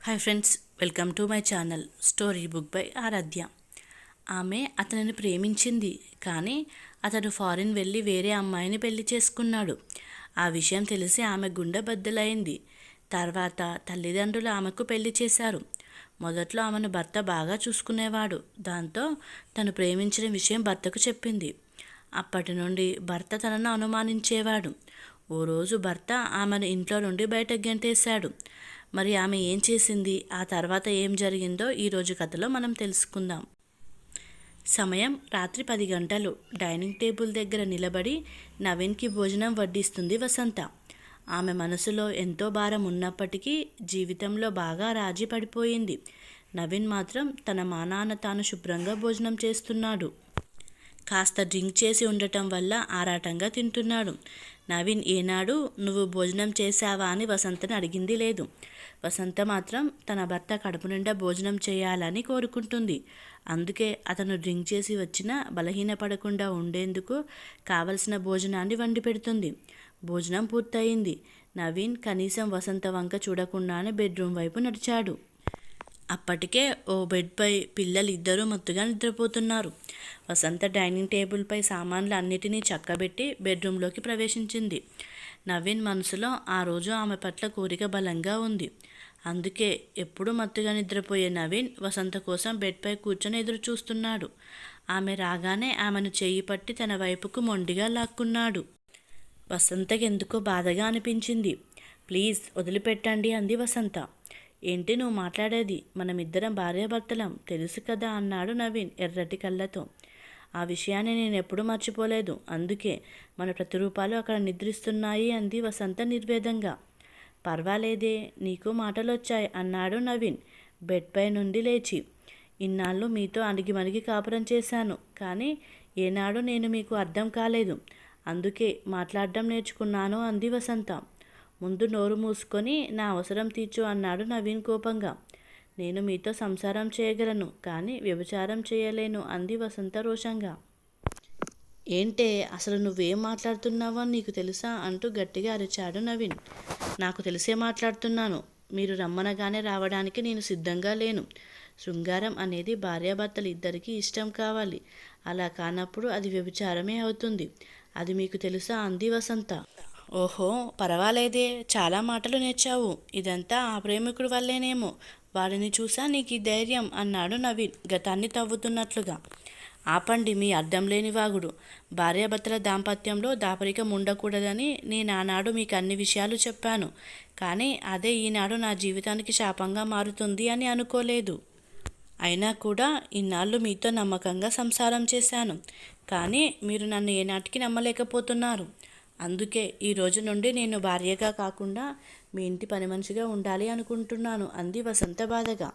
Hi friends welcome to my channel story book by Aaradhya ఆమె అతనిని ప్రేమించింది కానీ అతడు ఫారిన్ వెళ్ళి వేరే అమ్మాయిని పెళ్ళి చేసుకున్నాడు. ఆ విషయం తెలిసి ఆమె గుండె బద్దలైంది. తర్వాత తల్లిదండ్రులు ఆమెకు పెళ్ళి చేశారు. మొదట్లో ఆమెను భర్త బాగా చూసుకునేవాడు. దాంతో తను ప్రేమించిన విషయం భర్తకు చెప్పింది. అప్పటి నుండి భర్త తనను అనుమానించేవాడు. ఓ రోజు భర్త ఆమెను ఇంట్లో నుండి బయటకు గెంటేశాడు. మరి ఆమె ఏం చేసింది? ఆ తర్వాత ఏం జరిగిందో ఈరోజు కథలో మనం తెలుసుకుందాం. సమయం రాత్రి పది గంటలు. డైనింగ్ టేబుల్ దగ్గర నిలబడి నవీన్కి భోజనం వడ్డిస్తుంది వసంత. ఆమె మనసులో ఎంతో భారం ఉన్నప్పటికీ జీవితంలో బాగా రాజీ పడిపోయింది. నవీన్ మాత్రం తన మానాన్న తాను శుభ్రంగా భోజనం చేస్తున్నాడు. కాస్త డ్రింక్ చేసి ఉండటం వల్ల ఆరాటంగా తింటున్నాడు. నవీన్ ఏనాడు నువ్వు భోజనం చేశావా? అని వసంతని అడిగింది లేదు. వసంత మాత్రం తన భర్త కడుపు నిండా భోజనం చేయాలని కోరుకుంటుంది. అందుకే అతను డ్రింక్ చేసి వచ్చినా బలహీనపడకుండా ఉండేందుకు కావలసిన భోజనాన్ని వండి పెడుతుంది. భోజనం పూర్తయింది. నవీన్ కనీసం వసంత వంక చూడకుండానే బెడ్రూమ్ వైపు నడిచాడు. అప్పటికే ఓ బెడ్పై పిల్లలు ఇద్దరూ మత్తుగా నిద్రపోతున్నారు. వసంత డైనింగ్ టేబుల్పై సామాన్లు అన్నిటినీ చక్కబెట్టి బెడ్రూమ్లోకి ప్రవేశించింది. నవీన్ మనసులో ఆ రోజు ఆమె పట్ల కోరిక బలంగా ఉంది. అందుకే ఎప్పుడూ మత్తుగా నిద్రపోయే నవీన్ వసంత కోసం బెడ్పై కూర్చొని ఎదురు చూస్తున్నాడు ఆమె రాగానే ఆమెను చేయి పట్టి తన వైపుకు మొండిగా లాక్కున్నాడు. వసంతకి ఎందుకో బాధగా అనిపించింది. ప్లీజ్ వదిలిపెట్టండి అంది వసంత. ఏంటి నువ్వు మాట్లాడేది? మనమిద్దరం భార్యాభర్తలం. తెలుసు కదా అన్నాడు నవీన్ ఎర్రటి కళ్ళతో. ఆ విషయాన్ని నేను ఎప్పుడూ మర్చిపోలేదు. అందుకే మన ప్రతిరూపాలు అక్కడ నిద్రిస్తున్నాయి అంది వసంత నిర్వేదంగా. పర్వాలేదే నీకు మాటలొచ్చాయి అన్నాడు నవీన్. బెడ్పై నుండి లేచి ఇన్నాళ్ళు మీతో అణిగిమణిగి కాపురం చేశాను కానీ ఏనాడు నేను మీకు అర్థం కాలేదు. అందుకే మాట్లాడడం నేర్చుకున్నాను అంది వసంత. ముందు నోరు మూసుకొని నా అవసరం తీర్చు అన్నాడు నవీన్ కోపంగా. నేను మీతో సంసారం చేయగలను కానీ వ్యభిచారం చేయలేను అంది వసంత రోషంగా. ఏంటే అసలు నువ్వేం మాట్లాడుతున్నావో నీకు తెలుసా? అంటూ గట్టిగా అరిచాడు నవీన్. నాకు తెలిసే మాట్లాడుతున్నాను. మీరు రమ్మనగానే రావడానికి నేను సిద్ధంగా లేను. శృంగారం అనేది భార్యాభర్తలు ఇద్దరికీ ఇష్టం కావాలి. అలా కానప్పుడు అది వ్యభిచారమే అవుతుంది. అది మీకు తెలుసా అంది వసంత. ఓహో పర్వాలేదే. చాలా మాటలు నేర్చావు. ఇదంతా ఆ ప్రేమికుడి వల్లేనేమో. వాడిని చూసా నీకు ఈ ధైర్యం అన్నాడు నవీన్ గతాన్ని తవ్వుతున్నట్లుగా. ఆపండి మీ అర్థం లేని వాగుడు. భార్యాభర్తల దాంపత్యంలో దాపరికం ఉండకూడదని నేను ఆనాడు మీకు అన్ని విషయాలు చెప్పాను. కానీ అదే ఈనాడు నా జీవితానికి శాపంగా మారుతుంది అని అనుకోలేదు. అయినా కూడా ఇన్నాళ్ళు మీతో నమ్మకంగా సంసారం చేశాను. కానీ మీరు నన్ను ఏనాటికి నమ్మలేకపోతున్నారు. అందుకే ఈ రోజు నుండి నేను భార్యగా కాకుండా మీ ఇంటి పని మనిషిగా ఉండాలి అనుకుంటున్నాను అంది వసంత బాధగా.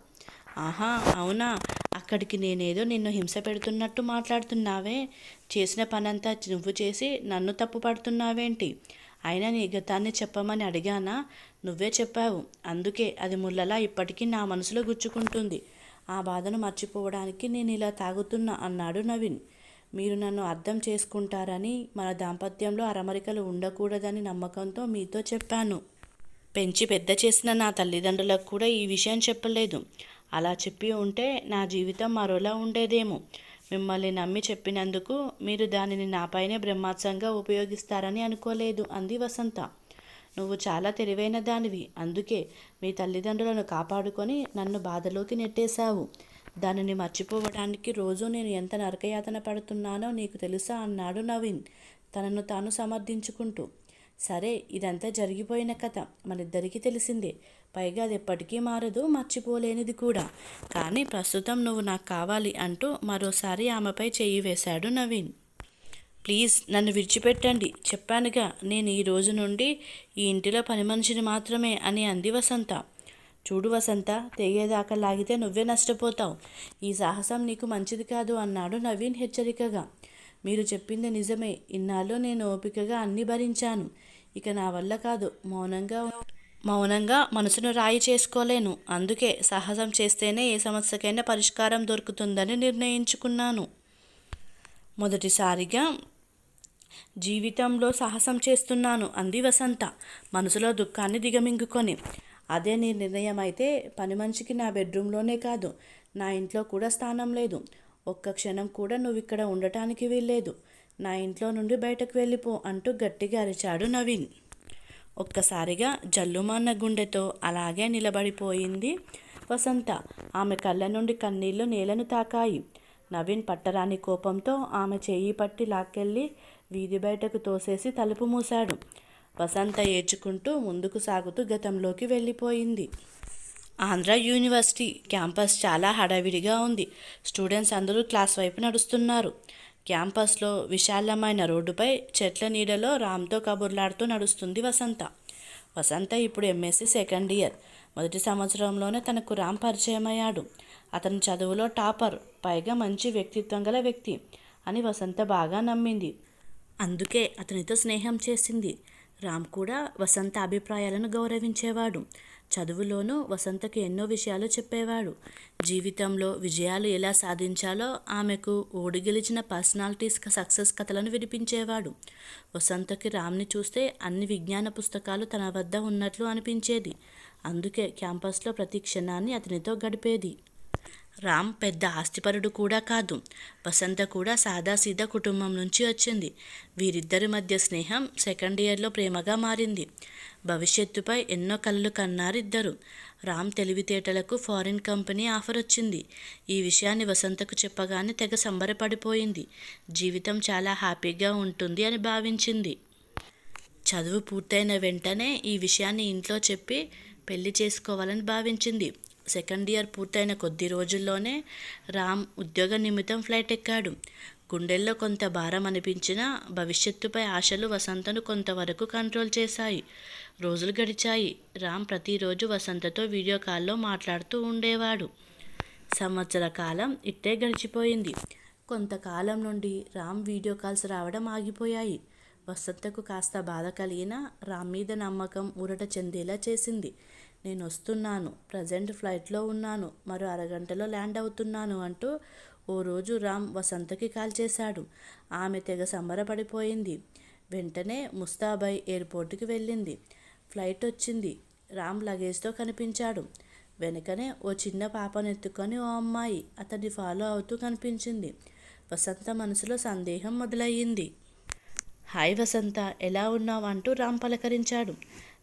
ఆహా అవునా? అక్కడికి నేనేదో నిన్ను హింస పెడుతున్నట్టు మాట్లాడుతున్నావే. చేసిన పనంతా నువ్వు చేసి నన్ను తప్పు పడుతున్నావేంటి? అయినా నీ గతాన్ని చెప్పమని అడిగానా? నువ్వే చెప్పావు. అందుకే అది ముళ్ళలా ఇప్పటికీ నా మనసులో గుచ్చుకుంటుంది. ఆ బాధను మర్చిపోవడానికి నేను ఇలా తాగుతున్నా అన్నాడు నవీన్. మీరు నన్ను అర్థం చేసుకుంటారని మన దాంపత్యంలో అరమరికలు ఉండకూడదని నమ్మకంతో మీతో చెప్పాను. పెంచి పెద్ద చేసిన నా తల్లిదండ్రులకు కూడా ఈ విషయం చెప్పలేదు. అలా చెప్పి ఉంటే నా జీవితం మరోలా ఉండేదేమో. మిమ్మల్ని నమ్మి చెప్పినందుకు మీరు దానిని నాపైనే బ్రహ్మాత్సంగా ఉపయోగిస్తారని అనుకోలేదు అంది వసంత. నువ్వు చాలా తెలివైన దానివి. అందుకే మీ తల్లిదండ్రులను కాపాడుకొని నన్ను బాధలోకి నెట్టేశావు. దానిని మర్చిపోవడానికి రోజు నేను ఎంత నరకయాతన పడుతున్నానో నీకు తెలుసా అన్నాడు నవీన్ తనను తాను సమర్థించుకుంటూ. సరే ఇదంతా జరిగిపోయిన కథ. మనిద్దరికీ తెలిసిందే. పైగా అది ఎప్పటికీ మారదు మర్చిపోలేనిది కూడా. కానీ ప్రస్తుతం నువ్వు నాకు కావాలి అంటూ మరోసారి ఆమెపై చేయి వేశాడు నవీన్. ప్లీజ్ నన్ను విడిచిపెట్టండి. చెప్పానుగా నేను ఈ రోజు నుండి ఈ ఇంటిలో పని మనిషిని మాత్రమే అని అంది వసంత. చూడు వసంత తెగేదాకా లాగితే నువ్వే నష్టపోతావు. ఈ సాహసం నీకు మంచిది కాదు అన్నాడు నవీన్ హెచ్చరికగా. మీరు చెప్పింది నిజమే. ఇన్నాళ్ళు నేను ఓపికగా అన్ని భరించాను. ఇక నా వల్ల కాదు. మౌనంగా మౌనంగా మనసును రాయి చేసుకోలేను. అందుకే సాహసం చేస్తేనే ఏ సమస్యకైనా పరిష్కారం దొరుకుతుందని నిర్ణయించుకున్నాను. మొదటిసారిగా జీవితంలో సాహసం చేస్తున్నాను అంది వసంత మనసులో దుఃఖాన్ని దిగమింగుకొని. అదే నీ నిర్ణయం అయితే పని మనిషికి నా బెడ్రూమ్లోనే కాదు నా ఇంట్లో కూడా స్థానం లేదు. ఒక్క క్షణం కూడా నువ్వు ఇక్కడ ఉండటానికి వీల్లేదు. నా ఇంట్లో నుండి బయటకు వెళ్ళిపో అంటూ గట్టిగా అరిచాడు నవీన్. ఒక్కసారిగా జల్లుమన్న గుండెతో అలాగే నిలబడిపోయింది వసంత. ఆమె కళ్ళ నుండి కన్నీళ్ళు నేలను తాకాయి. నవీన్ పట్టరాని కోపంతో ఆమె చేయి పట్టి లాక్కెళ్ళి వీధి బయటకు తోసేసి తలుపు మూశాడు. వసంత ఏడ్చుకుంటూ ముందుకు సాగుతూ గతంలోకి వెళ్ళిపోయింది. ఆంధ్ర యూనివర్సిటీ క్యాంపస్ చాలా హడావిడిగా ఉంది. స్టూడెంట్స్ అందరూ క్లాస్ వైపు నడుస్తున్నారు. క్యాంపస్లో విశాలమైన రోడ్డుపై చెట్ల నీడలో రామ్తో కబుర్లాడుతూ నడుస్తుంది వసంత. వసంత ఇప్పుడు ఎంఎస్సి సెకండ్ ఇయర్. మొదటి సంవత్సరంలోనే తనకు రామ్ పరిచయం అయ్యాడు అతను చదువులో టాపర్ పైగా మంచి వ్యక్తిత్వం గల వ్యక్తి అని వసంత బాగా నమ్మింది. అందుకే అతనితో స్నేహం చేసింది. రామ్ కూడా వసంత అభిప్రాయాలను గౌరవించేవాడు. చదువులోనూ వసంతకి ఎన్నో విషయాలు చెప్పేవాడు. జీవితంలో విజయాలు ఎలా సాధించాలో ఆమెకు ఓడి గెలిచిన పర్సనాలిటీస్ సక్సెస్ కథలను వినిపించేవాడు. వసంతకి రామ్ని చూస్తే అన్ని విజ్ఞాన పుస్తకాలు తన వద్ద ఉన్నట్లు అనిపించేది. అందుకే క్యాంపస్లో ప్రతి క్షణాన్ని అతనితో గడిపేది. రామ్ పెద్ద ఆస్తిపరుడు కూడా కాదు. వసంత కూడా సాదాసీదా కుటుంబం నుంచి వచ్చింది. వీరిద్దరి మధ్య స్నేహం సెకండ్ ఇయర్లో ప్రేమగా మారింది. భవిష్యత్తుపై ఎన్నో కళ్ళు కన్నారిద్దరు. రామ్ తెలివితేటలకు ఫారిన్ కంపెనీ ఆఫర్ వచ్చింది. ఈ విషయాన్ని వసంతకు చెప్పగానే తెగ సంబరపడిపోయింది. జీవితం చాలా హ్యాపీగా ఉంటుంది అని భావించింది. చదువు పూర్తయిన వెంటనే ఈ విషయాన్ని ఇంట్లో చెప్పి పెళ్ళి చేసుకోవాలని భావించింది. సెకండ్ ఇయర్ పూర్తయిన కొద్ది రోజుల్లోనే రామ్ ఉద్యోగ నిమిత్తం ఫ్లైట్ ఎక్కాడు. గుండెల్లో కొంత భారం అనిపించినా భవిష్యత్తుపై ఆశలు వసంతను కొంతవరకు కంట్రోల్ చేశాయి. రోజులు గడిచాయి. రామ్ ప్రతిరోజు వసంతతో వీడియో కాల్లో మాట్లాడుతూ ఉండేవాడు. సంవత్సర కాలం ఇట్టే గడిచిపోయింది. కొంతకాలం నుండి రామ్ వీడియో కాల్స్ రావడం ఆగిపోయాయి. వసంతకు కాస్త బాధ కలిగినా రామ్ మీద నమ్మకం ఊరట చెందేలా చేసింది. నేను వస్తున్నాను ప్రజెంట్ ఫ్లైట్లో ఉన్నాను. మరో అరగంటలో ల్యాండ్ అవుతున్నాను అంటూ ఓ రోజు రామ్ వసంతకి కాల్ చేశాడు. ఆమె తెగ సంబరపడిపోయింది. వెంటనే ముస్తాబాయ్ ఎయిర్పోర్ట్కి వెళ్ళింది. ఫ్లైట్ వచ్చింది. రామ్ లగేజ్తో కనిపించాడు. వెనకనే ఓ చిన్న పాపనెత్తుకొని ఓ అమ్మాయి అతన్ని ఫాలో అవుతూ కనిపించింది. వసంత మనసులో సందేహం మొదలయ్యింది. హాయ్ వసంత ఎలా ఉన్నావు? అంటూ రామ్ పలకరించాడు.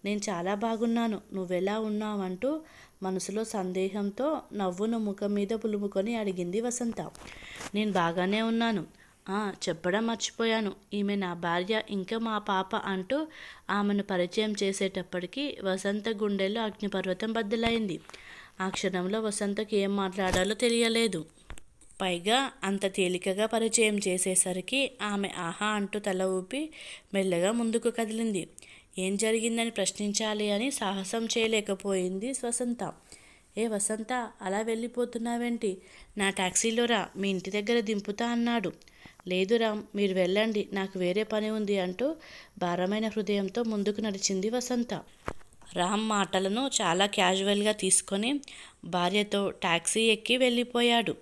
నేను చాలా బాగున్నాను. నువ్వెలా ఉన్నావంటూ మనసులో సందేహంతో నవ్వును ముఖం మీద పులుముకొని అడిగింది వసంత. నేను బాగానే ఉన్నాను. చెప్పడం మర్చిపోయాను. ఈమె నా భార్య ఇంకా మా పాప అంటూ ఆమెను పరిచయం చేసేటప్పటికీ వసంత గుండెల్లో అగ్నిపర్వతం బద్దలైంది. ఆ క్షణంలో వసంతకి ఏం మాట్లాడాలో తెలియలేదు. పైగా అంత తేలికగా పరిచయం చేసేసరికి ఆమె ఆహా అంటూ తల ఊపి మెల్లగా ముందుకు కదిలింది. ఏం జరిగిందని ప్రశ్నించాలి అని సాహసం చేయలేకపోయింది వసంత. ఏ వసంత అలా వెళ్ళిపోతున్నావేంటి? నా టాక్సీలో రా మీ ఇంటి దగ్గర దింపుతా అన్నాడు. లేదు రామ్ మీరు వెళ్ళండి నాకు వేరే పని ఉంది అంటూ భారమైన హృదయంతో ముందుకు నడిచింది వసంత. రామ్ మాటలను చాలా క్యాజువల్గా తీసుకొని భార్యతో ట్యాక్సీ ఎక్కి వెళ్ళిపోయాడు.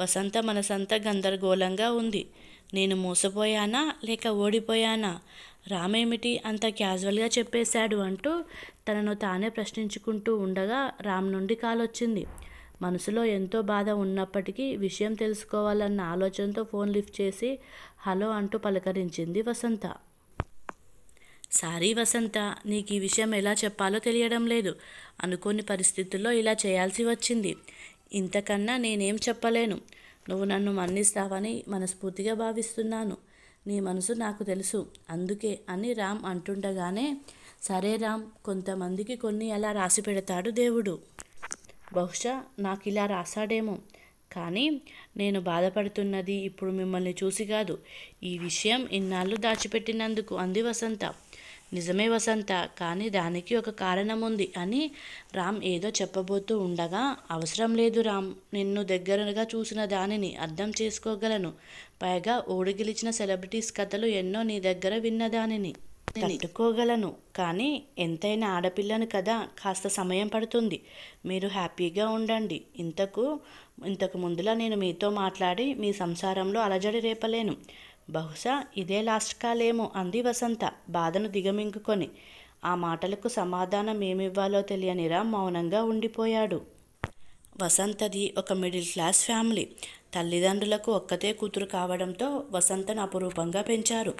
వసంత మనసంతా గందరగోళంగా ఉంది. నేను మోసపోయానా లేక ఓడిపోయానా? రామేమిటి అంత క్యాజువల్గా చెప్పేశాడు అంటూ తనను తానే ప్రశ్నించుకుంటూ ఉండగా రామ్ నుండి కాలొచ్చింది మనసులో ఎంతో బాధ ఉన్నప్పటికీ విషయం తెలుసుకోవాలన్న ఆలోచనతో ఫోన్ లిఫ్ట్ చేసి హలో అంటూ పలకరించింది వసంత. సారీ వసంత నీకు ఈ విషయం ఎలా చెప్పాలో తెలియడం లేదు. అనుకోని పరిస్థితుల్లో ఇలా చేయాల్సి వచ్చింది. ఇంతకన్నా నేనేం చెప్పలేను. నువ్వు నన్ను మన్నిస్తావని మనస్ఫూర్తిగా భావిస్తున్నాను. నీ మనసు నాకు తెలుసు. అందుకే అని రామ్ అంటుండగానే సరే రామ్ కొంతమందికి కొన్ని అలా రాసి పెడతాడు దేవుడు. బహుశా నాకు ఇలా రాశాడేమో. కానీ నేను బాధపడుతున్నది ఇప్పుడు మిమ్మల్ని చూసి కాదు. ఈ విషయం ఇన్నాళ్ళు దాచిపెట్టినందుకు అంది వసంత. నిజమే వసంత కానీ దానికి ఒక కారణం ఉంది అని రామ్ ఏదో చెప్పబోతూ ఉండగా అవసరం లేదు రామ్ నిన్ను దగ్గరగా చూసిన దానిని అర్థం చేసుకోగలను. పైగా ఓడిగిలిచిన సెలబ్రిటీస్ కథలు ఎన్నో నీ దగ్గర విన్న దానిని తట్టుకోగలను. కానీ ఎంతైనా ఆడపిల్లను కదా కాస్త సమయం పడుతుంది. మీరు హ్యాపీగా ఉండండి. ఇంతకు ఇంతకు ముందులా నేను మీతో మాట్లాడి మీ సంసారంలో అలజడి రేపలేను. బహుశా ఇదే లాస్ట్ కాలేమో అంది వసంత బాధను దిగమింగుకొని. ఆ మాటలకు సమాధానం ఏమివ్వాలో తెలియని రామ్ మౌనంగా ఉండిపోయాడు. వసంతది ఒక మిడిల్ క్లాస్ ఫ్యామిలీ. తల్లిదండ్రులకు ఒక్కతే కూతురు కావడంతో వసంతను అపురూపంగా పెంచారు.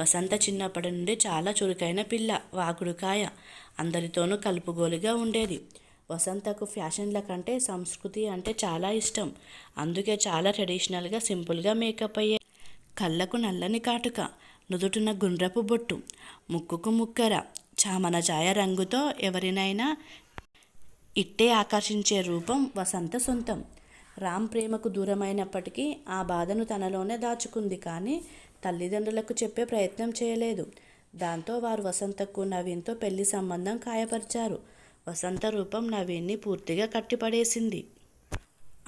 వసంత చిన్నప్పటి నుండి చాలా చురుకైన పిల్ల వాగుడుకాయ. అందరితోనూ కలుపుగోలుగా ఉండేది. వసంతకు ఫ్యాషన్ల కంటే సంస్కృతి అంటే చాలా ఇష్టం. అందుకే చాలా ట్రెడిషనల్గా సింపుల్గా మేకప్ అయ్యే కళ్ళకు నల్లని కాటుక నుదుటిన గుండ్రపు బొట్టు ముక్కుకు ముక్కర చామన ఛాయ రంగుతో ఎవరినైనా ఇట్టే ఆకర్షించే రూపం వసంత సొంతం. రామ్ ప్రేమకు దూరమైనప్పటికీ ఆ బాధను తనలోనే దాచుకుంది కానీ తల్లిదండ్రులకు చెప్పే ప్రయత్నం చేయలేదు. దాంతో వారు వసంతకు నవీన్తో పెళ్ళి సంబంధం ఖాయపరిచారు. వసంత రూపం నవీన్ని పూర్తిగా కట్టిపడేసింది.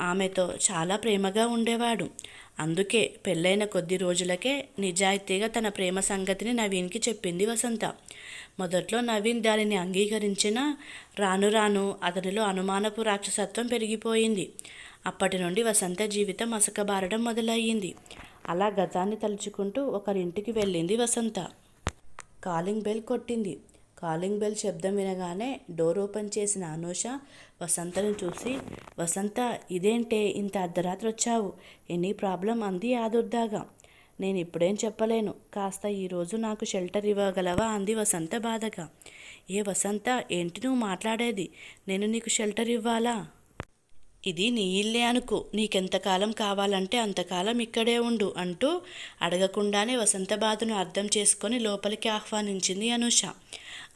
ఆమెతో చాలా ప్రేమగా ఉండేవాడు. అందుకే పెళ్ళైన కొద్ది రోజులకే నిజాయితీగా తన ప్రేమ సంగతిని నవీన్కి చెప్పింది వసంత. మొదట్లో నవీన్ దానిని అంగీకరించినా రాను రాను అతనిలో అనుమానపు రాక్షసత్వం పెరిగిపోయింది. అప్పటి నుండి వసంత జీవితం అసకబారడం మొదలయ్యింది. అలా గతాన్ని తలుచుకుంటూ ఒకరింటికి వెళ్ళింది వసంత. కాలింగ్ బెల్ కొట్టింది. కాలింగ్ బెల్ శబ్దం వినగానే డోర్ ఓపెన్ చేసిన అనూష వసంతను చూసి వసంత ఇదేంటే ఇంత అర్ధరాత్రి వచ్చావు ఎనీ ప్రాబ్లం? అంది ఆదుర్దాగా. నేను ఇప్పుడేం చెప్పలేను. కాస్త ఈరోజు నాకు షెల్టర్ ఇవ్వగలవా? అంది వసంత బాధగా. ఏ వసంత ఏంటి నువ్వు మాట్లాడేది? నేను నీకు షెల్టర్ ఇవ్వాలా? ఇది నీ ఇల్లే అనుకో. నీకెంతకాలం కావాలంటే అంతకాలం ఇక్కడే ఉండు అంటూ అడగకుండానే వసంత బాధను అర్థం చేసుకొని లోపలికి ఆహ్వానించింది అనూష.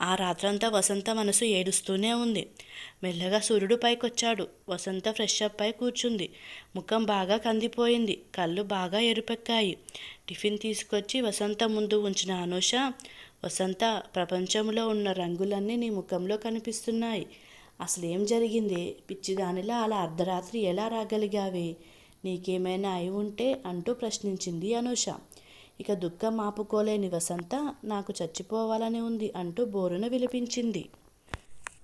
ఆ రాత్రంతా వసంత మనసు ఏడుస్తూనే ఉంది. మెల్లగా సూర్యుడు పైకొచ్చాడు. వసంత ఫ్రెష్ అప్ పై కూర్చుంది. ముఖం బాగా కందిపోయింది. కళ్ళు బాగా ఎరుపెక్కాయి. టిఫిన్ తీసుకొచ్చి వసంత ముందు ఉంచిన అనూష వసంత ప్రపంచంలో ఉన్న రంగులన్నీ నీ ముఖంలో కనిపిస్తున్నాయి. అసలు ఏం జరిగింది? పిచ్చిదానిలా అలా అర్ధరాత్రి ఎలా రాగలిగావే? నీకేమైనా అయి ఉంటే అంటూ ప్రశ్నించింది అనూష. ఇక దుఃఖం ఆపుకోలేని వసంత నాకు చచ్చిపోవాలని ఉంది అంటూ బోరున విలిపించింది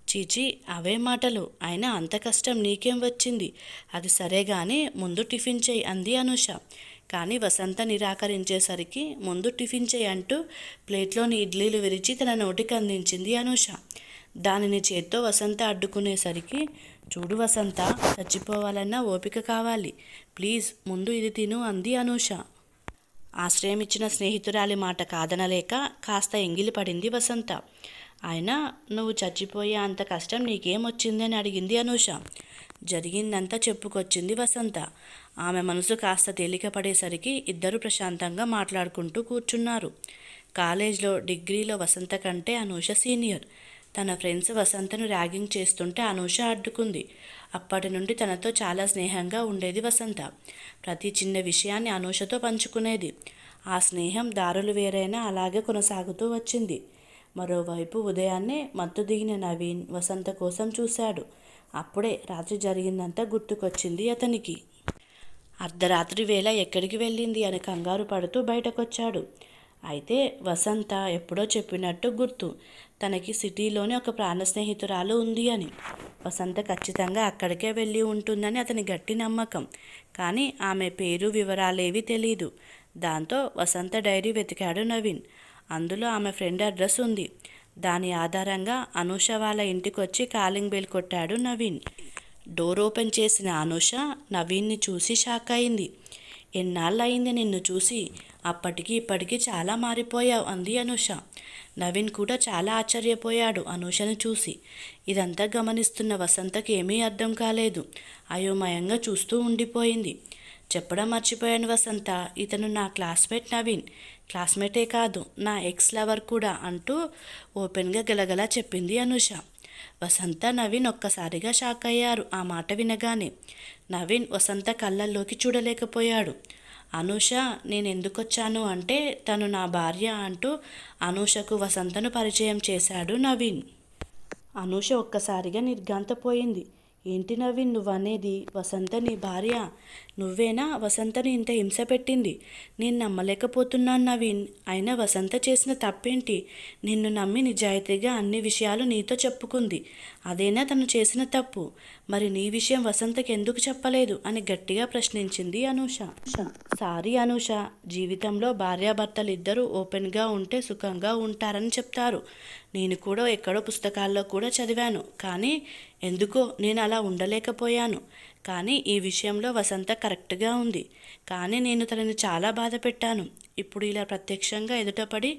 చీచి అవే మాటలు. అయినా అంత కష్టం నీకేం వచ్చింది? అది సరే గానీ ముందు టిఫిన్ చేయి అంది అనూష. కానీ వసంత నిరాకరించేసరికి ముందు టిఫిన్ చేయి అంటూ ప్లేట్లోని ఇడ్లీలు విరిచి తన నోటికి అందించింది అనూష. దానిని చేత్తో వసంత అడ్డుకునేసరికి చూడు వసంత చచ్చిపోవాలన్నా ఓపిక కావాలి. ప్లీజ్ ముందు ఇది తిను అంది అనూష. ఆశ్రయం ఇచ్చిన స్నేహితురాలి మాట కాదనలేక కాస్త ఎంగిలిపడింది వసంత. అయినా నువ్వు చచ్చిపోయే అంత కష్టం నీకేం అని అడిగింది అనూష. జరిగిందంతా చెప్పుకొచ్చింది వసంత. ఆమె మనసు కాస్త తేలికపడేసరికి ఇద్దరు ప్రశాంతంగా మాట్లాడుకుంటూ కూర్చున్నారు. కాలేజ్లో డిగ్రీలో వసంత కంటే అనూష సీనియర్. తన ఫ్రెండ్స్ వసంతను ర్యాగింగ్ చేస్తుంటే అనూష అడ్డుకుంది. అప్పటి నుండి తనతో చాలా స్నేహంగా ఉండేది వసంత. ప్రతి చిన్న విషయాన్ని అనూషతో పంచుకునేది. ఆ స్నేహం దారులు వేరైనా అలాగే కొనసాగుతూ వచ్చింది. మరోవైపు ఉదయాన్నే మత్తు దిగిన నవీన్ వసంత కోసం చూశాడు. అప్పుడే రాత్రి జరిగిందంతా గుర్తుకొచ్చింది అతనికి. అర్ధరాత్రి వేళ ఎక్కడికి వెళ్ళింది అని కంగారు పడుతూ బయటకొచ్చాడు. అయితే వసంత ఎప్పుడో చెప్పినట్టు గుర్తు. తనకి సిటీలోనే ఒక ప్రాణ స్నేహితురాలు ఉంది అని. వసంత ఖచ్చితంగా అక్కడికే వెళ్ళి ఉంటుందని అతని గట్టి నమ్మకం. కానీ ఆమె పేరు వివరాలేవి తెలీదు. దాంతో వసంత డైరీ వెతికాడు నవీన్. అందులో ఆమె ఫ్రెండ్ అడ్రస్ ఉంది. దాని ఆధారంగా అనూష వాళ్ళ ఇంటికొచ్చి కాలింగ్ బెల్ కొట్టాడు నవీన్. డోర్ ఓపెన్ చేసిన అనూష నవీన్ని చూసి షాక్ అయింది. ఎన్నాళ్ళయింది నిన్ను చూసి? అప్పటికి ఇప్పటికీ చాలా మారిపోయావు అంది అనూష. నవీన్ కూడా చాలా ఆశ్చర్యపోయాడు అనూషను చూసి. ఇదంతా గమనిస్తున్న వసంతకి ఏమీ అర్థం కాలేదు. అయోమయంగా చూస్తూ ఉండిపోయింది. చెప్పడం మర్చిపోయాను వసంత. ఇతను నా క్లాస్మేట్ నవీన్. క్లాస్మేటే కాదు నా ఎక్స్ లవర్ కూడా అంటూ ఓపెన్గా గలగలా చెప్పింది అనూష. వసంత నవీన్ ఒక్కసారిగా షాక్ అయ్యారు ఆ మాట వినగానే. నవీన్ వసంత కళ్ళల్లోకి చూడలేకపోయాడు. అనూష నేను ఎందుకు వచ్చాను అంటే తను నా భార్య అంటూ అనూషకు వసంతను పరిచయం చేశాడు నవీన్. అనూష ఒక్కసారిగా నిర్గాంతపోయింది ఏంటి నవీన్ నువ్వనేది? వసంత నీ భార్య? నువ్వేనా? వసంతని ఇంత హింస పెట్టింది. నేను నమ్మలేకపోతున్నాను నవీన్. అయినా వసంత చేసిన తప్పేంటి? నిన్ను నమ్మి నిజాయితీగా అన్ని విషయాలు నీతో చెప్పుకుంది. అదేనా తను చేసిన తప్పు? మరి నీ విషయం వసంతకి ఎందుకు చెప్పలేదు? అని గట్టిగా ప్రశ్నించింది అనూష. సారీ అనూష. జీవితంలో భార్యాభర్తలు ఇద్దరూ ఓపెన్గా ఉంటే సుఖంగా ఉంటారని చెప్తారు. నేను కూడా ఎక్కడో పుస్తకాల్లో కూడా చదివాను. కానీ ఎందుకో నేను అలా ఉండలేకపోయాను. కానీ ఈ విషయంలో వసంత కరెక్ట్గా ఉంది. కానీ నేను తనని చాలా బాధ పెట్టాను. ఇప్పుడు ఇలా ప్రత్యక్షంగా ఎదుటపడి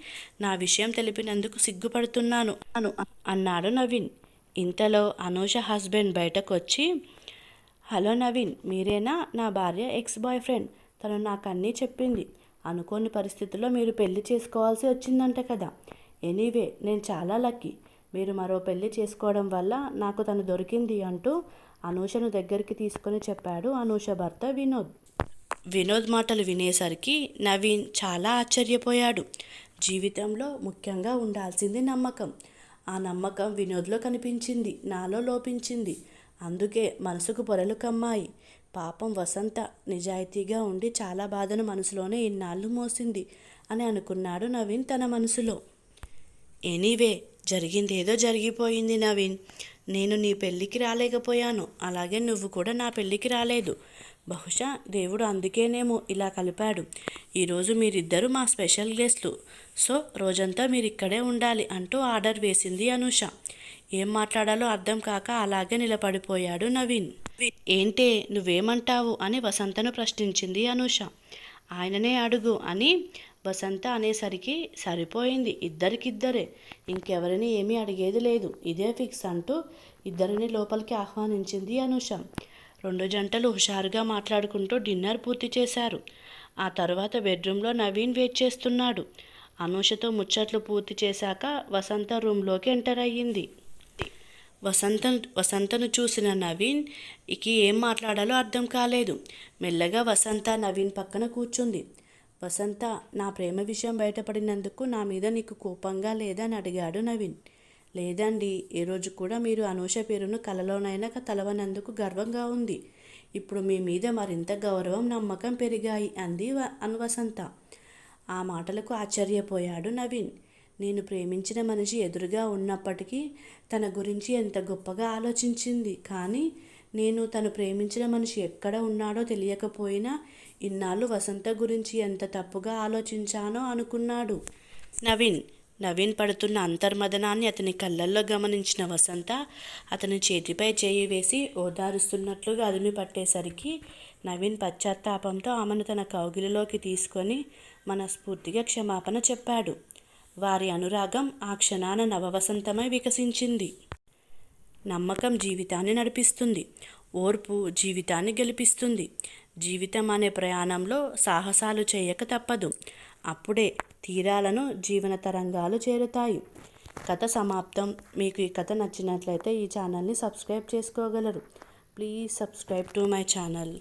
నా విషయం తెలిపినందుకు సిగ్గుపడుతున్నాను అను అన్నాడు నవీన్. ఇంతలో అనూష హస్బెండ్ బయటకు వచ్చి హలో నవీన్ మీరేనా? నా భార్య ఎక్స్ బాయ్ ఫ్రెండ్. తను నాకు అన్నీ చెప్పింది. అనుకోని పరిస్థితుల్లో మీరు పెళ్ళి చేసుకోవాల్సి వచ్చిందంట కదా. ఎనీవే నేను చాలా లక్కీ. మీరు మరో పెళ్ళి చేసుకోవడం వల్ల నాకు తను దొరికింది అంటూ అనూషను దగ్గరికి తీసుకొని చెప్పాడు అనూష భర్త వినోద్. వినోద్ మాటలు వినేసరికి నవీన్ చాలా ఆశ్చర్యపోయాడు. జీవితంలో ముఖ్యంగా ఉండాల్సింది నమ్మకం. ఆ నమ్మకం వినోద్లో కనిపించింది నాలో లోపించింది. అందుకే మనసుకు పొరలు కమ్మాయి. పాపం వసంత నిజాయితీగా ఉండి చాలా బాధను మనసులోనే ఇన్నాళ్ళు మోసింది అని అనుకున్నాడు నవీన్ తన మనసులో. ఎనీవే జరిగిందేదో జరిగిపోయింది నవీన్. నేను నీ పెళ్ళికి రాలేకపోయాను. అలాగే నువ్వు కూడా నా పెళ్ళికి రాలేదు. బహుశా దేవుడు అందుకేనేమో ఇలా కలిపాడు. ఈరోజు మీరిద్దరూ మా స్పెషల్ గెస్ట్లు. సో రోజంతా మీరు ఇక్కడే ఉండాలి అంటూ ఆర్డర్ వేసింది అనూష. ఏం మాట్లాడాలో అర్థం కాక అలాగే నిలబడిపోయాడు నవీన్. ఏంటే నువ్వేమంటావు అని వసంతను ప్రశ్నించింది అనూష. ఆయననే అడుగు అని వసంత అనేసరికి సరిపోయింది. ఇద్దరికిద్దరే. ఇంకెవరిని ఏమీ అడిగేది లేదు. ఇదే ఫిక్స్ అంటూ ఇద్దరిని లోపలికి ఆహ్వానించింది అనుష. రెండు జంటలు హుషారుగా మాట్లాడుకుంటూ డిన్నర్ పూర్తి చేశారు. ఆ తర్వాత బెడ్రూమ్లో నవీన్ వెయిట్ చేస్తున్నాడు. అనూషతో ముచ్చట్లు పూర్తి చేశాక వసంత రూమ్లోకి ఎంటర్ అయ్యింది. వసంత వసంతను చూసిన నవీన్ ఇక ఏం మాట్లాడాలో అర్థం కాలేదు. మెల్లగా వసంత నవీన్ పక్కన కూర్చుంది. వసంత నా ప్రేమ విషయం బయటపడినందుకు నా మీద నీకు కోపంగా లేదని అడిగాడు నవీన్. లేదండి ఈ రోజు కూడా మీరు అనూష పేరును కలలోనైనా తలవనందుకు గర్వంగా ఉంది. ఇప్పుడు మీ మీద మరింత గౌరవం నమ్మకం పెరిగాయి అంది అను వసంత. ఆ మాటలకు ఆశ్చర్యపోయాడు నవీన్. నేను ప్రేమించిన మనిషి ఎదురుగా ఉన్నప్పటికీ తన గురించి ఎంత గొప్పగా ఆలోచించింది. కానీ నేను తను ప్రేమించిన మనిషి ఎక్కడ ఉన్నాడో తెలియకపోయినా ఇన్నాళ్ళు వసంత గురించి ఎంత తప్పుగా ఆలోచించానో అనుకున్నాడు. నవీన్ నవీన్ పడుతున్న అంతర్మదనాన్ని అతని కళ్ళల్లో గమనించిన వసంత అతని చేతిపై చేయి వేసి ఓదారుస్తున్నట్లుగా అదుమి పట్టేసరికి నవీన్ పశ్చాత్తాపంతో ఆమెను తన కౌగిలిలోకి తీసుకొని మనస్ఫూర్తిగా క్షమాపణ చెప్పాడు. వారి అనురాగం ఆ క్షణాన నవవసంతమై వికసించింది. నమ్మకం జీవితాన్ని నడిపిస్తుంది. ఓర్పు జీవితాన్ని గెలిపిస్తుంది. జీవితం అనే ప్రయాణంలో సాహసాలు చేయక తప్పదు. అప్పుడే తీరాలను జీవన తరంగాలు చేరుతాయి. కథ సమాప్తం. మీకు ఈ కథ నచ్చినట్లయితే ఈ ఛానల్ని సబ్స్క్రైబ్ చేసుకోగలరు. Please subscribe to my channel.